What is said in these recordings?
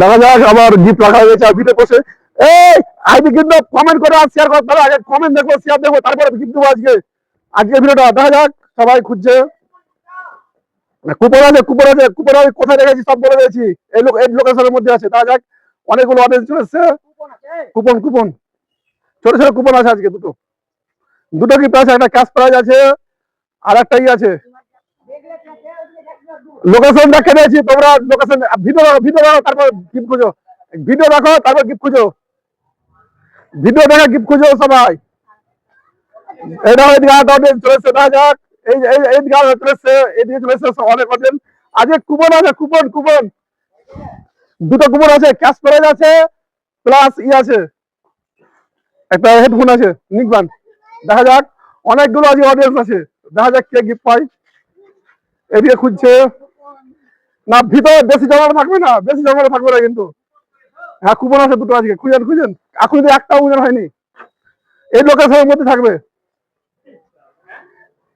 দেখা যাক, আবার গিফট রাখা হয়েছে আর ভিডিও করছে এই, আইবি কিন্তু কমেন্ট করে আর শেয়ার হবে আগে কমেন্ট দেখো শেয়ার দেখো, তারপরে গিফট দেবো আজকে। আজকে ভিডিওটা দেখা যাক, সবাই খুঁজছে। কুপন আছে কুপন আছে, কুপন আমি কোথায় রেখেছি সব বলে দিয়েছি। এই লোক, এই লোকেশনের মধ্যে আছে দেখা যাক, অনেকগুলো অডিয়েন্স চলে এসছে। Coupon coupon. ছোট ছোট কুপন আছে আজকে দুটো। দুটো গিফট আছে একটা ক্যাশ প্রাইজ আছে, আর একটা ই আছে। লোকেশন দেখে দিয়েছি তোমরা লোকেশন ভিডিও দেখো ভিডিও দেখো, তারপর গিফট খুঁজো। ভিডিও দেখো, তারপর গিফট খুঁজো। ভিডিও দেখে গিফট খুঁজো সবাই। এটা এদিকে আরেকটা audience চলে এসছে, দেখা যাক। এই যে- এই এইদিকে আরেকটা চলে এসছে, এইদিকে চলে এসছে, সব অনেক অডিয়েন্স আজকে কুপন আছে কুপন কুপন দুটো কুপন আছে ক্যাশ প্রাইজ আছে প্লাস ই আছে। একটা হেডফোন আছে নিকবান দেখা যাক, অনেকগুলো আজকে অডিয়েন্স আছে। দেখা যাক কে গিফট পাই এদিকে খুঁজছে। না, ভিতরে বেশি জমা থাকবে না, বেশি জমা থাকবে না কিন্তু। হ্যাঁ কুপন আছে দুটো আজকে, খুঁজেন খুঁজেন। এখন কিন্তু একটা উইনার হয়নি। এই লোকেশনের মধ্যে থাকবে।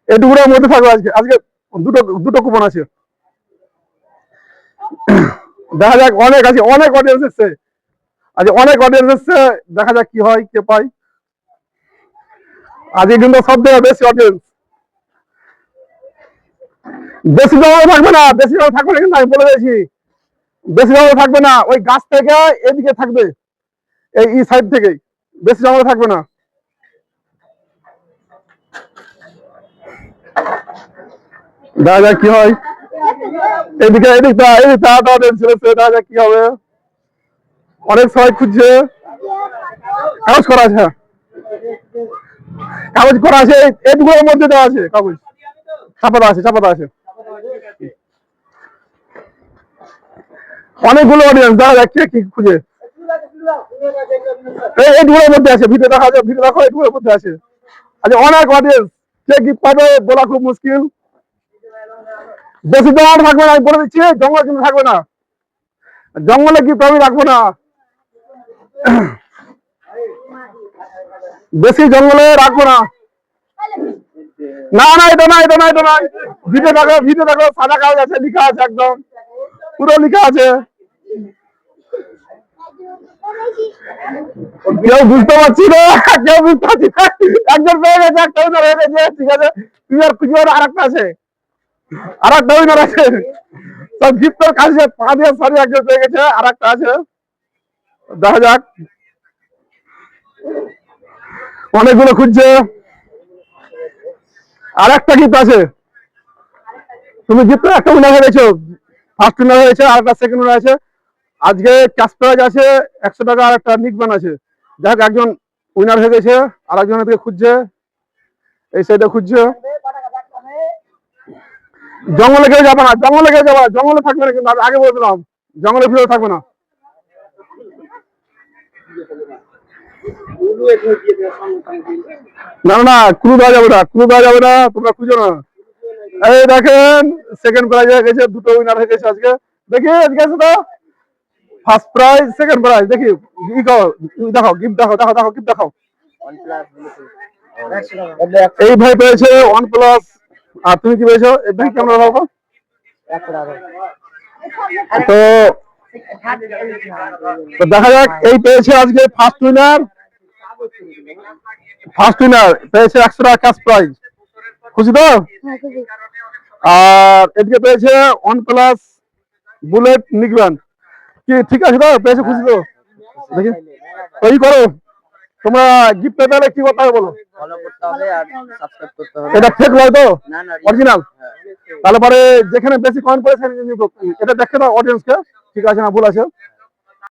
এই দুটোর মধ্যে থাকবে আজকে আজকে দুটো দুটো কুপন আছে। দেখা যাক, অনেক আছে, অনেক অডিয়েন্স এসছে। আজকে অনেক অডিয়েন্স এসছে, দেখা যাক কি হয়, কে পাই আজকে কিন্তু সব থেকে বেশি অডিয়েন্স বেশি জমা থাকবে না, বেশি জমা থাকবে না কিন্তু আমি বলে দিয়েছি। বেশি জমা থাকবে না, ওই গাছ থেকে এদিকে থাকবে, এই ই সাইড থেকেই। বেশি জমা থাকবে না। দেখা যাক কি হয়? এদিকে এদিকটা এই তাড়াতাড়ি চলেছে দেখা যাক কি হবে? অনেক সবাই খুঁজছে। কাগজ করা আছে হ্যাঁ। কাগজ করা আছে এইটুকুর মধ্যে দেওয়া আছে কাগজ। চাপাতা আছে চাপাতা আছে। অনেকগুলো অডিয়েন্স দেখা যাক কে খুঁজে। এই এইটুকুর মধ্যে আছে ভিডিও দেখা যায় ভিডিও দেখো এইটুকুর মধ্যে আছে। আচ্ছা অনেক অডিয়েন্স কে কি পাবে, বলা খুব মুশকিল। বেশি জঙ্গল থাকবে না, আমি বলে দিচ্ছি জঙ্গল কিন্তু থাকবে না। জঙ্গলে কি আমি রাখব না। বেশি জঙ্গলে রাখব না। না না, এটা না এটা না এটা না। ভিডিও দেখো ভিডিও দেখো, সাদা কাগজ আছে, লিখা আছে একদম। পুরো লিখা আছে। কেউ বুঝতে পারছি না, কেউ বুঝতে পারছি একজন পেয়ে গেছে, একটা উইনার হয়ে গেছে, ঠিক আছে। তুই আর খুঁজে আর একটা আছে। আর একটা উইনার আছে। সব গিফটের কাছে পা দিয়ে সরি একজন পেয়ে গেছে আর একটা আছে। দেখা যাক। অনেকগুলো খুঁজছে। আর একটা গিফট আছে। তুমি গিফট একটা উইনার হয়ে গেছো। ফার্স্ট উইনার হয়েছে আর একটা সেকেন্ড উইনার আছে আজকে ক্যাশ প্রাইজ আছে একশো টাকা আর একটা নিকবান আছে। যাক একজন উইনার হয়ে গেছে আর একজন এদিকে খুঁজছে। এই সাইডে খুঁজছে। জঙ্গলে কেউ যাবে না, জঙ্গলে কেউ যাবে জঙ্গলে থাকবে না কিন্তু আগে বলে দিলাম জঙ্গলের ভিতরে থাকবে না। না না ক্লু দেওয়া যাবে না ক্লু দেওয়া যাবে না, তোমরা খুঁজো না। এই দেখেন সেকেন্ড প্রাইজ হয়ে গেছে, দুটো উইনার হয়ে গেছে আজকে। দেখি আজকে তো? ফার্স্ট প্রাইজ সেকেন্ড প্রাইজ দেখি ই ই গিফট দেখাও দেখাও দেখাও গিফট দেখাও। এই ভাই পেয়েছে ওয়ান প্লাস আর তুমি কি পেয়েছ? এই ভাই কেমন দেখাও তো তো দেখা যাক এই পেয়েছে আজকে ফার্স্ট উইনার ফার্স্ট উইনার পেয়েছে একশো টাকা ক্যাশ প্রাইজ খুশি তো? আর এদিকে পেয়েছে ওয়ান প্লাস বুলেট নিকবান কি ঠিক আছে তো পেয়েছে খুশি তো? দেখি। ওই করো তোমরা গিফট পেতে হলে কি করতে হবে বলো? ফলো করতে হবে আর সাবস্ক্রাইব করতে হবে। এটা ফেক নয় তো? অরিজিনাল হ্যাঁ। তাহলে পরে যেখানে বেশি কমেন্ট করেছেন এটা দেখে দাও অডিয়েন্সকে ঠিক আছে না ভুল আছে।